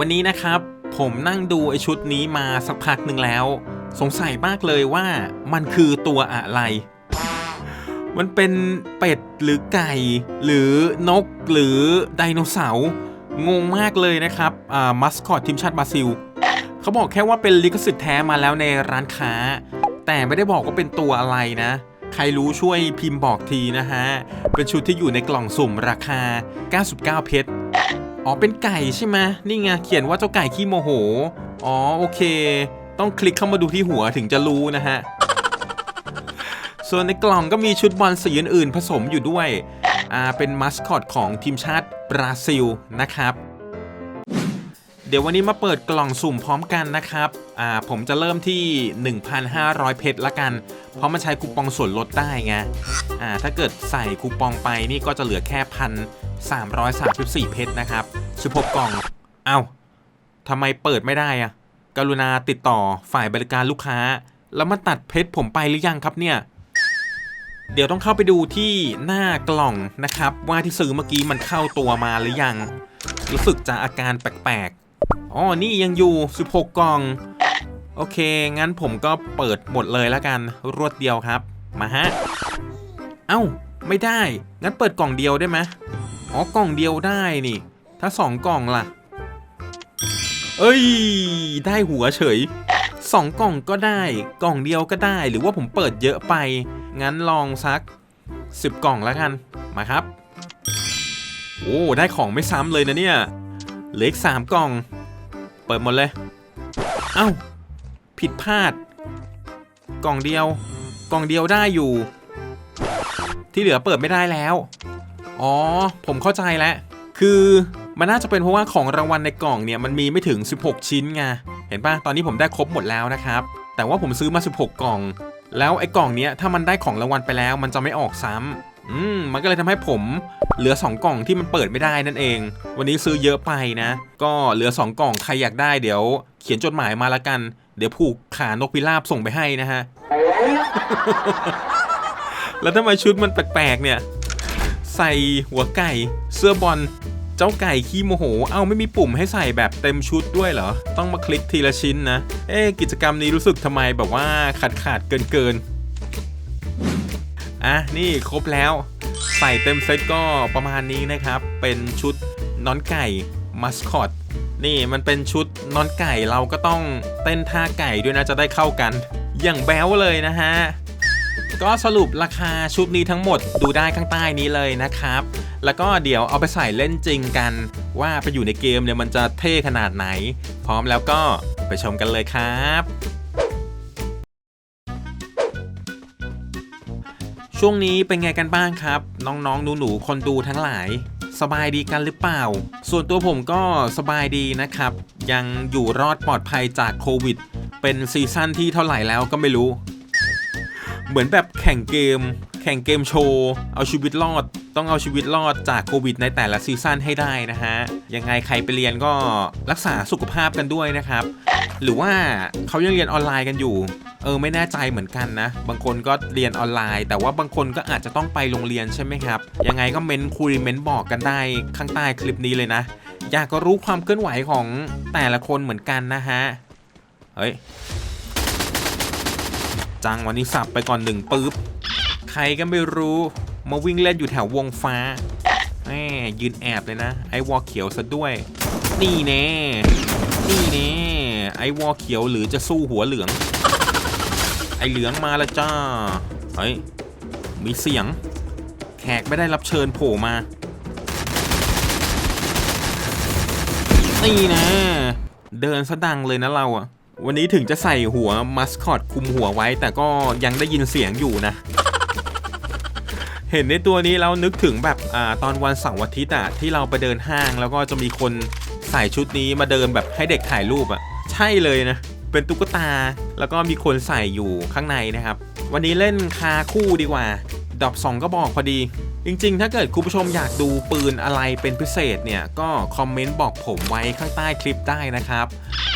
วันนี้นะครับผมนั่งดูไอชุดนี้มาสักพักหนึ่งแล้ว สงสัยมากเลยว่ามันคือตัวอะไร มันเป็นเป็ดหรือไก่ หรือนกหรือไดโนเสาร์งงมากเลยนะครับอ่ามัสคอตทีมชาติบราซิลเขาบอกแค่ว่าเป็นลิขสิทธิ์แท้มาแล้วในร้านค้า แต่ไม่ได้บอกว่าเป็นตัวอะไรนะ ใครรู้ช่วยพิมพ์บอกทีนะฮะ เป็นชุดที่อยู่ในกล่องสุ่มราคา 99 เพชร อ๋อเป็นไก่ใช่ไหมนี่ไงเขียนว่าเจ้าไก่ขี้โมโห อ๋อโอเค ต้องคลิกเข้ามาดูที่หัวถึงจะรู้นะฮะ ส่วนในกล่องก็มีชุดบอลสีอื่นๆผสมอยู่ด้วยอ่าเป็นมัสคอตของทีมชาติบราซิลนะครับ เดี๋ยววันนี้มาเปิดกล่องสุ่มพร้อมกันนะครับอ่าผมจะเริ่มที่ 1,500 เพชรละกัน เพราะมันใช้คูปองส่วนลดได้ไงอ่าถ้าเกิดใส่คูปองไปนี่ก็จะเหลือแค่พัน334 เพชรนะครับ 16กล่อง เอ้าทำไมเปิดไม่ได้อะกรุณาติดต่อฝ่ายบริการลูกค้า แล้วมาตัดเพชรผมไปหรือยังครับเนี่ย เดี๋ยวต้องเข้าไปดูที่หน้ากล่องนะครับ ว่าที่ซื้อเมื่อกี้มันเข้าตัวมาหรือยัง รู้สึกจะอาการแปลกๆ อ๋อ นี่ยังอยู่ 16 กล่อง โอเค งั้นผมก็เปิดหมดเลยแล้วกัน รวดเดียวครับ มาฮะ เอ้า ไม่ได้ งั้นเปิดกล่องเดียวได้ไหมอ๋อ กล่องเดียวได้นี่ ถ้าสองกล่องล่ะ เอ้ย ได้หัวเฉยสองกล่องก็ได้กล่องเดียวก็ได้ หรือว่าผมเปิดเยอะไป งั้นลองสัก 10 กล่องแล้วกัน มาครับ โอ้ ได้ของไม่ซ้ำเลยนะเนี่ยเหลืออีกสามกล่อง เปิดหมดเลย เอ้า ผิดพลาด กล่องเดียว กล่องเดียวได้อยู่ ที่เหลือเปิดไม่ได้แล้ว อ๋อ ผมเข้าใจแล้ว คือ มันน่าจะเป็นเพราะว่าของรางวัลในกล่องเนี่ยมันมีไม่ถึง 16 ชิ้นไงเห็นปะตอนนี้ผมได้ครบหมดแล้วนะครับ แต่ว่าผมซื้อมา 16 กล่อง แล้วไอ้กล่องเนี้ยถ้ามันได้ของรางวัลไปแล้ว มันจะไม่ออกซ้ำอืมมันก็เลยทำให้ผมเหลือ 2 กล่องที่มันเปิดไม่ได้นั่นเอง วันนี้ซื้อเยอะไปนะ ก็เหลือ 2 กล่องใครอยากได้เดี๋ยว เขียนจดหมายมาละกัน เดี๋ยวผูกขานกพิราบส่งไปให้นะฮะ แล้วทำไมชุดมันแปลกๆเนี่ย ใส่หัวไก่ เสื้อบอล เจ้าไก่ขี้โมโห เอ้าไม่มีปุ่มให้ใส่แบบเต็มชุดด้วยเหรอ ต้องมาคลิกทีละชิ้นนะ เอ๊ะกิจกรรมนี้รู้สึกทำไมแบบว่าขาดขาดเกินเกินๆอะนี่ครบแล้ว ใส่เต็มเซตก็ประมาณนี้นะครับ เป็นชุดน้อนไก่มัสคอตนี่มันเป็นชุดน้อนไก่เราก็ต้องเต้นท่าไก่ด้วยนะจะได้เข้ากัน อย่างแบ๊วเลยนะฮะ ก็สรุปราคาชุดนี้ทั้งหมดดูได้ข้างใต้นี้เลยนะครับ แล้วก็เดี๋ยวเอาไปใส่เล่นจริงกัน ว่าไปอยู่ในเกมเนี่ยมันจะเท่ขนาดไหน พร้อมแล้วก็ไปชมกันเลยครับช่วงนี้เป็นไงกันบ้างครับ น้องๆหนูๆคนดูทั้งหลาย สบายดีกันหรือเปล่า ส่วนตัวผมก็สบายดีนะครับ ยังอยู่รอดปลอดภัยจากโควิด เป็นซีซั่นที่เท่าไหร่แล้วก็ไม่รู้ เหมือนแบบแข่งเกม แข่งเกมโชว์ เอาชีวิตรอด ต้องเอาชีวิตรอดจากโควิดในแต่ละซีซั่นให้ได้นะฮะ ยังไงใครไปเรียนก็รักษาสุขภาพกันด้วยนะครับ หรือว่าเขายังเรียนออนไลน์กันอยู่ เออไม่แน่ใจเหมือนกันนะ บางคนก็เรียนออนไลน์ แต่ว่าบางคนก็อาจจะต้องไปโรงเรียนใช่ไหมครับ ยังไงก็เม้นคุยเม้นบอกกันได้ข้างใต้คลิปนี้เลยนะ อยากก็รู้ความเคลื่อนไหวของแต่ละคนเหมือนกันนะฮะ เฮ้ยจังวันนี้สับไปก่อนหนึ่งปุ๊บใครก็ไม่รู้ มาวิ่งเล่นอยู่แถววงฟ้าแหมยืนแอบเลยนะ ไอ้วอเขียวซะด้วย นี่แน่นี่แน่ไอ้วอเขียวหรือจะสู้หัวเหลือง ไอ้เหลืองมาล้วจ้า เฮ้ย มีเสียง แขกไม่ได้รับเชิญโผล่มา นี่นะ เดินซะดังเลยนะเราอะวันนี้ถึงจะใส่หัวมัสคอตคุมหัวไว้ แต่ก็ยังได้ยินเสียงอยู่นะ เห็นในตัวนี้แล้วนึกถึงแบบอ่าตอนวันเสาร์อาทิตย์อะที่เราไปเดินห้างแล้วก็จะมีคนใส่ชุดนี้มาเดินแบบให้เด็กถ่ายรูปอะใช่เลยนะ เป็นตุ๊กตาแล้วก็มีคนใส่อยู่ข้างในนะครับ วันนี้เล่นคาคู่ดีกว่าดอบสองก็บอกพอดี จริงๆ ถ้าเกิดคุณผู้ชมอยากดูปืนอะไรเป็นพิเศษเนี่ย ก็คอมเมนต์บอกผมไว้ข้างใต้คลิปได้นะครับ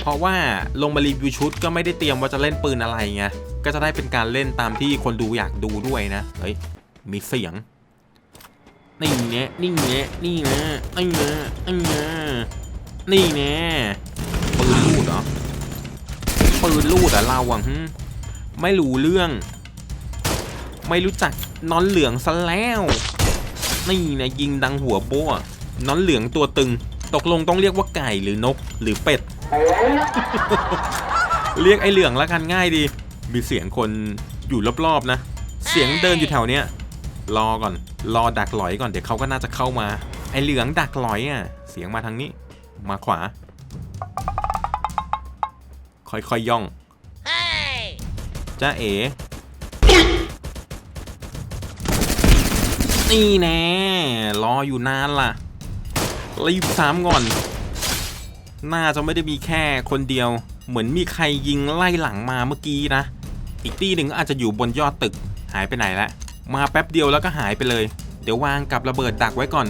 เพราะว่าลงมารีวิวชุดก็ไม่ได้เตรียมว่าจะเล่นปืนอะไรไงก็จะได้เป็นการเล่นตามที่คนดูอยากดูด้วยนะเฮ้ย มีเสียงนี่เนี้ยนี่เนี้ยนี่เนี้นี่เนี้นี่เนี้ยนี่แน่ปืนลูดเหรอปืนลูดเหรอะเราอะหึไม่รู้เรื่อง ไม่รู้จักนอนเหลืองซะแล้วนี่นะยิงดังหัวโบ้นอนเหลืองตัวตึง ตกลงต้องเรียกว่าไก่หรือนกหรือเป็ด เรียกไอ้เหลืองล้วกันง่ายดี มีเสียงคนอยู่รอบๆนะ เสียงเดินอยู่แถวเนี้ย รอก่อน รอดักหลอยก่อน เดี๋ยวเขาก็น่าจะเข้ามา ไอเหลืองดักหลอยอะ เสียงมาทางนี้ มาขวา ค่อยๆยย่องจ้าเอ๋นี่แน่รออยู่นานล่ะ รีบซ้ำก่อน น่าจะไม่ได้มีแค่คนเดียว เหมือนมีใครยิงไล่หลังมาเมื่อกี้นะ อีกตีหนึ่งอาจจะอยู่บนยอดตึก หายไปไหนแล้ว มาแป๊บเดียวแล้วก็หายไปเลย เดี๋ยววางกับระเบิดดักไว้ก่อน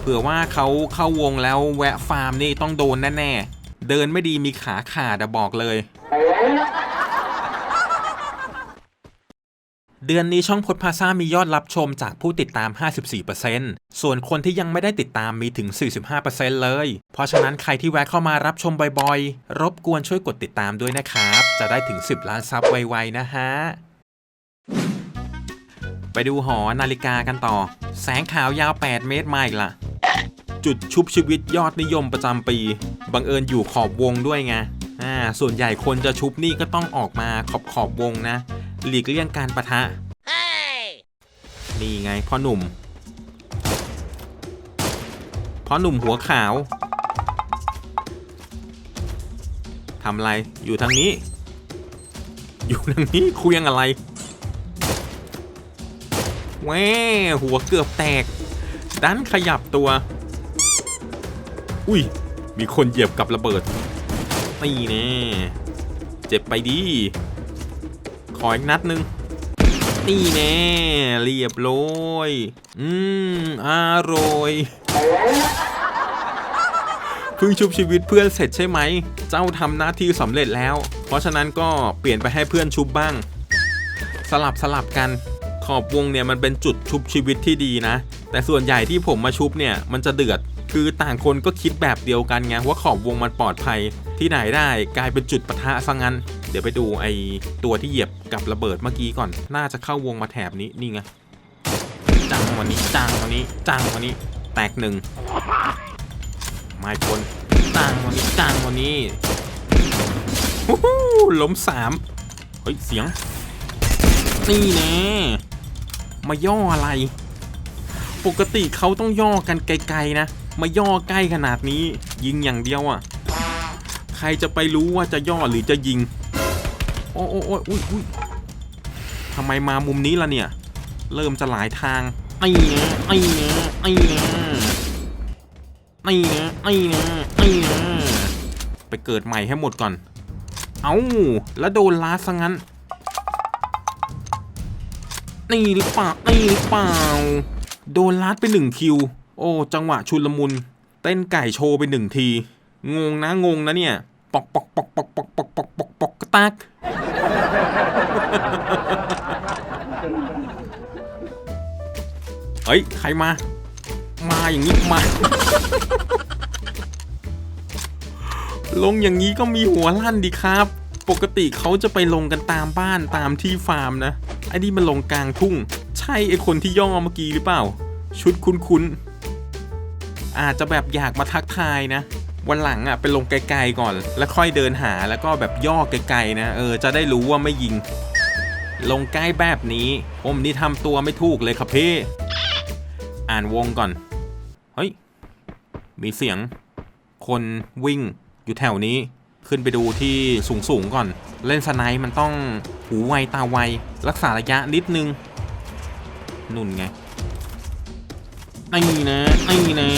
เผื่อว่าเขาเข้าวงแล้วแวะฟาร์มนี่ต้องโดนแน่ๆ เดินไม่ดีมีขาขาดบอกเลย เดือนนี้ช่องพดพาซ่ามียอดรับชมจากผู้ติดตาม 54%ส่วนคนที่ยังไม่ได้ติดตามมีถึง 45%เลย เพราะฉะนั้นใครที่แวะเข้ามารับชมบ่อยๆ รบกวนช่วยกดติดตามด้วยนะครับ จะได้ถึง 10 ล้านซับไวๆนะฮะ ไปดูหอนาฬิกากันต่อ แสงขาวยาว 8 เมตรมาอีกละจุดชุบชีวิตยอดนิยมประจำปี บังเอิญอยู่ขอบวงด้วยไงอ่าส่วนใหญ่คนจะชุบนี่ก็ต้องออกมาขอบขอบวงนะ หลีกเลี่ยงการประทะนี่ไงพ่อหนุ่มพ่อหนุ่มหัวขาวทำอะไรอยู่ทางนี้ อยู่ทางนี้คุยงอะไร แหวหัวเกือบแตก ดันขยับตัว อุ้ย มีคนเหยียบกับระเบิดนี่แน่เจ็บไปดี ขออีกนัดหนึ่งนี่แน่เรียบร้อยอืมอร่อยเพิ่งชุบชีวิตเพื่อนเสร็จใช่ไหม เจ้าทำหน้าที่สำเร็จแล้ว เพราะฉะนั้นก็เปลี่ยนไปให้เพื่อนชุบบ้าง สลับสลับกัน ขอบวงเนี่ยมันเป็นจุดชุบชีวิตที่ดีนะ แต่ส่วนใหญ่ที่ผมมาชุบเนี่ยมันจะเดือด คือต่างคนก็คิดแบบเดียวกันไงว่าขอบวงมันปลอดภัย ที่ไหนได้กลายเป็นจุดปะทะซะงั้น เดี๋ยวไปดูไอ้ตัวที่เหยียบกับระเบิดเมื่อกี้ก่อน น่าจะเข้าวงมาแถบนี้นี่ไงจังวันนี้จังวันนี้จังวันนี้ แตกหนึ่งไม่คนจังวันนี้จังวันนี้ฮู้ฮู้ล้มสามเฮ้ยเสียง นี่แน่ มาย่ออะไร ปกติเขาต้องย่อกันไกลๆนะ มาย่อใกล้ขนาดนี้ ยิงอย่างเดียวอะ่ะ ใครจะไปรู้ว่าจะย่อหรือจะยิง โอ้โอ้โอ้อุ้ยอุ้ยทำไมมามุมนี้ล่ะเนี่ย เริ่มจะหลายทางไอ้เนะไอ้เนะไอ้เนะไอ้เนะไอ้เนะไอ้เนะไปเกิดใหม่ให้หมดก่อน เอา้าแล้วโดนล้าซะงั้น นี่หรือเปล่านี่หรือเปล่า โดนลัดไปหนึ่งคิว โอ้ จังหวะชุลมุน เต้นไก่โชว์ไปหนึ่งที งงนะงงนะเนี่ย ปอกปอกปอกปอกปอกปอกปอกปอกปอกกระตักเฮ้ย ใครมา มาอย่างนี้มา ลงอย่างนี้ก็มีหัวลั่นดีครับ ปกติเขาจะไปลงกันตามบ้านตามที่ฟาร์มนะ อ้นี่มันลงกลางทุ่ง ใช่ไอ้คนที่ย่อเมื่อกี้หรือเปล่า ชุดคุ้นๆอาจจะแบบอยากมาทักทายนะ วันหลังอะไปลงไกลๆก่อน แล้วค่อยเดินหาแล้วก็แบบย่อไกลๆนะเออจะได้รู้ว่าไม่ยิง ลงใกล้แบบนี้ผมนี่ทำตัวไม่ถูกเลยครับพี่อ่านวงก่อนเฮ้ยมีเสียง คนวิ่งอยู่แถวนี้ ขึ้นไปดูที่สูงสูงๆก่อน เล่นสไนป์มันต้องหูไวตาไว รักษาระยะนิดนึง นุ่นไงไอ้นะไอ้นะ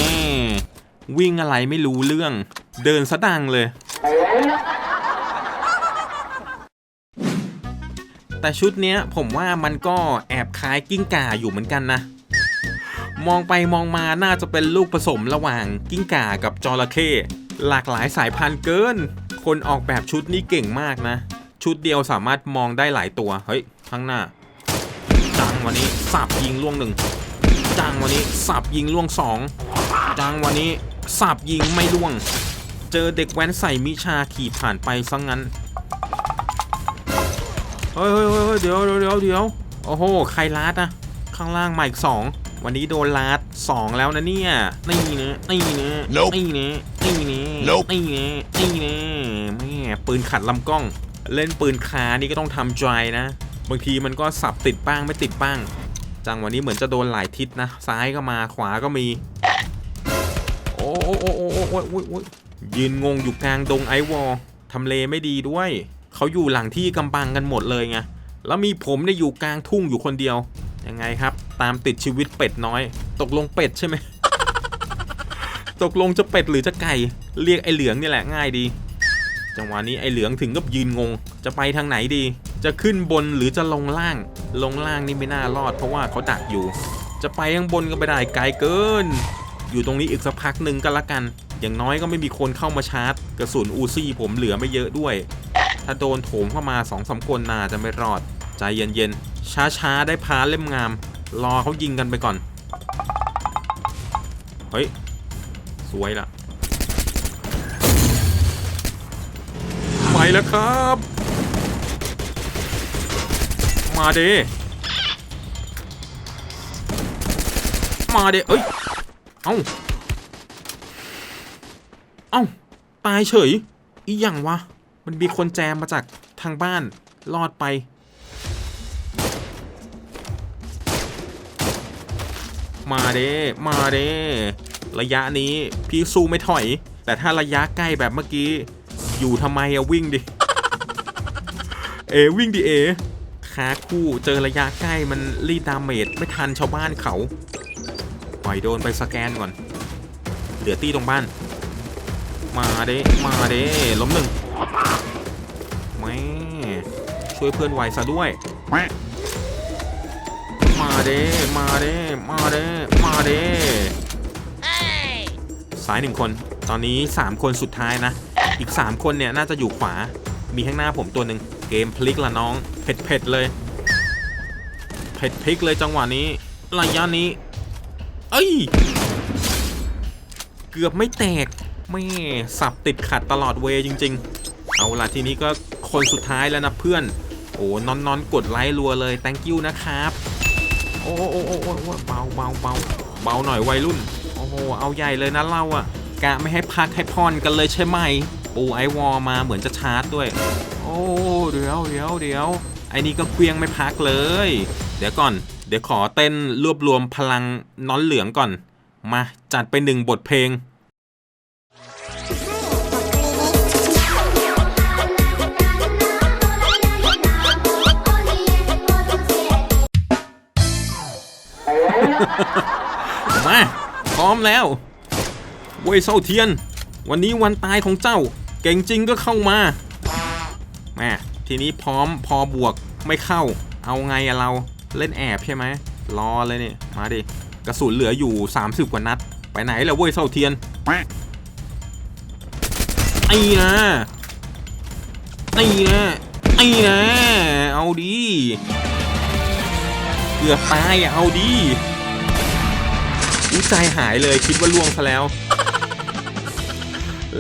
วิ่งอะไรไม่รู้เรื่อง เดินสะดังเลย แต่ชุดเนี้ยผมว่ามันก็แอบคล้ายกิ้งก่าอยู่เหมือนกันนะมองไปมองมาน่าจะเป็นลูกผสมระหว่างกิ้งก่ากับจระเข้ หลากหลายสายพันธุ์เกิน คนออกแบบชุดนี้เก่งมากนะ ชุดเดียวสามารถมองได้หลายตัว เฮ้ย ข้างหน้า จังวันนี้สับยิงล่วงหนึ่ง จังวันนี้สับยิงล่วงสอง จังวันนี้สับยิงไม่ล่วง เจอเด็กแว้นใส่มิชาขี่ผ่านไปซะงงั้น เฮ้ยเฮ้ยเฮ้ยเดี๋ยวเดี๋ยวเดี๋ยวเดี๋ยวโอ้โห ใครลาดอะข้างล่างมาอีกสอง วันนี้โดนลัดสองแล้วนะเนี่ยนี่นะนี่นะนี่นะนี่นะนี่นะนี่นะแม่ปืนขัดลำกล้อง เล่นปืนคานี่ก็ต้องทำใจนะ บางทีมันก็สับติดบ้างไม่ติดบ้าง จังวันนี้เหมือนจะโดนหลายทิศนะ ซ้ายก็มาขวาก็มี โอ้โอ้โอ้โอ้โอ้โอ้โอ้ยืนงงอยู่กลางดงไอวอลทำเลไม่ดีด้วยเขาอยู่หลังที่กำบังกันหมดเลยไงแล้วมีผมเนี่ยอยู่กลางทุ่งอยู่คนเดียวยังไงครับ ตามติดชีวิตเป็ดน้อย ตกลงเป็ดใช่ไหม ตกลงจะเป็ดหรือจะไก่ เรียกไอเหลืองนี่แหละง่ายดี จังหวะนี้ไอเหลืองถึงกับยืนงง จะไปทางไหนดี จะขึ้นบนหรือจะลงล่าง ลงล่างนี่ไม่น่ารอดเพราะว่าเขาดักอยู่ จะไปข้างบนก็ไม่ได้ไกลเกิน อยู่ตรงนี้อีกสักพักหนึ่งก็แล้วกัน อย่างน้อยก็ไม่มีคนเข้ามาชาร์จ กระสุนอูซี่ผมเหลือไม่เยอะด้วย ถ้าโดนโถมเข้ามาสองสามคนน่าจะไม่รอด ใจเย็นๆช้าๆได้พาเล่มงาม รอเขายิงกันไปก่อน เฮ้ย สวยละไปแล้วครับ มาเดมาเดเอ้ย เอ้า เอ้า ตายเฉย อีหยังวะ มันมีคนแจมมาจากทางบ้าน รอดไป มาเด้มาเด้ระยะนี้พี่สู้ไม่ถอย แต่ถ้าระยะใกล้แบบเมื่อกี้ อยู่ทำไมอะวิ่งดิ เอวิ่งดิเอขาคู่เจอระยะใกล้มันรีดดาเมจไม่ทันชาวบ้านเขาปล่อยโดนไปสแกนก่อน เหลือตี้ตรงบ้าน มาเด้มาเด้ล้มหนึ่งแม่ช่วยเพื่อนไวซะด้วยมา เด้มาเด้มาเด้มาเด้ซ้ายหนึ่งคน ตอนนี้ 3 คนสุดท้ายนะ อีก 3 คนเนี่ยน่าจะอยู่ขวา มีข้างหน้าผมตัวหนึ่งเกมพลิกละน้อง เผ็ดเผ็ดๆเลย เผ็ดพลิกเลยจังหวะนี้ระยะนี้ เอ้ย เกือบไม่แตกแม่สับติดขัดตลอดเวย์จริง ๆ เอาล่ะทีนี้ก็คนสุดท้ายแล้วนะเพื่อน โอ้นอนนอนๆกดไลค์รัวเลย thank you นะครับ โอ้โอ้โอ้โอ้เบาเบาเบาเบาหน่อยวัยรุ่น โอ้โห เอาใหญ่เลยนะเราอะกะไม่ให้พักให้พรกันเลยใช่ไหม ปูไอวอลมาเหมือนจะชาร์จด้วย โอ้เดี๋ยวเดี๋ยวเดี๋ยวไอ้นี่ก็เคลียงไม่พักเลย เดี๋ยวก่อน เดี๋ยวขอเต้นรวบรวมพลังน้อนเหลืองก่อน มาจัดไปหนึ่งบทเพลง มาพร้อมแล้วเว่ยเซาเทียน วันนี้วันตายของเจ้า เก่งจริงก็เข้ามาแม่ทีนี้พร้อมพอบวกไม่เข้า เอาไงอะเราเล่นแอบใช่ไหมรอเลยเนี่ยมาดิกระสุนเหลืออยู่ 30 กว่านัด ไปไหนแล้วเว้ยเซาเทียนไอ้นะไอ้นะไอ้นะเอาดีเกือบตายอะเอาดี อุ้ยใจหายเลยคิดว่าล่วงซะแล้ว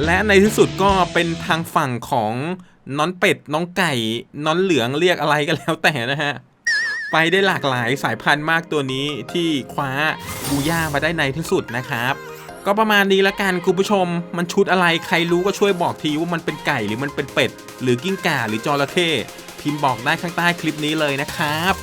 และในที่สุดก็เป็นทางฝั่งของน้อนเป็ด น้องไก่ น้อนเหลืองเรียกอะไรก็แล้วแต่นะฮะ ไปได้หลากหลายสายพันธุ์มากตัวนี้ที่คว้าบูย่ามาได้ในที่สุดนะครับ ก็ประมาณนี้ละกันคุณผู้ชม มันชุดอะไรใครรู้ก็ช่วยบอกทีว่ามันเป็นไก่หรือมันเป็นเป็ด หรือกิ้งก่าหรือจระเข้พิมพ์บอกได้ข้างใต้คลิปนี้เลยนะครับ